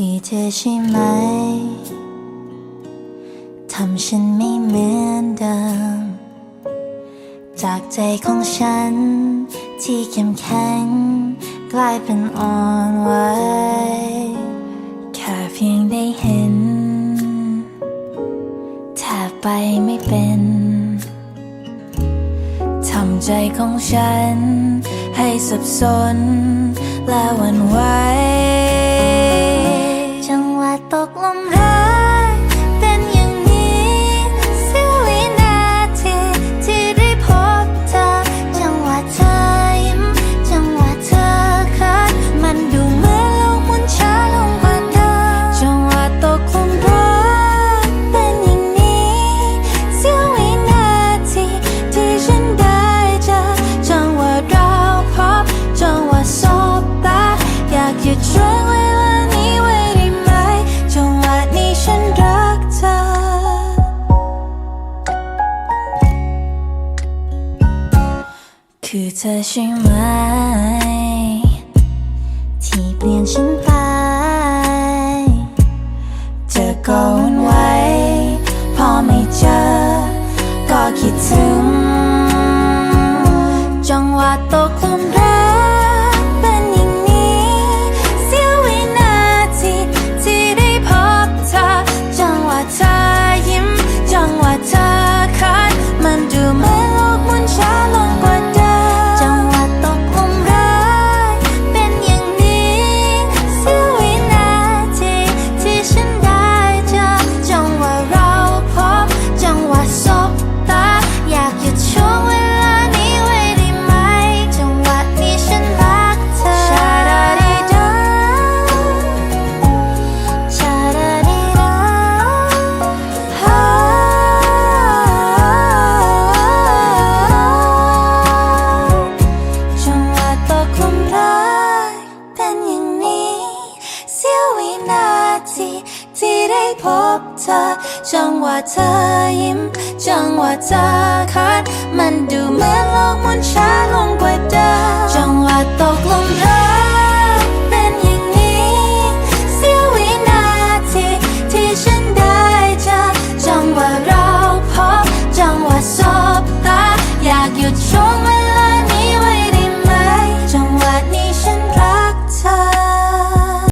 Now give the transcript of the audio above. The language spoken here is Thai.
ที่เธอใช่ไหม ทำฉันไม่เหมือนเดิม จากใจของฉัน ที่เข้มแข็ง กลายเป็นอ่อนไหวแค่เพียงได้เห็นถ้าไปไม่เป็นทำใจของฉัน ให้สับสนและวั่นไหว คือเธอใช่ไหม ที่เปลี่ยนฉันไป เธอก็วนไว้ พอไม่เจอ ก็คิดถึง จังหวะตก ได้พบเธอ จังว่าเธอยิ้ม จังว่าเธอคัดมันดู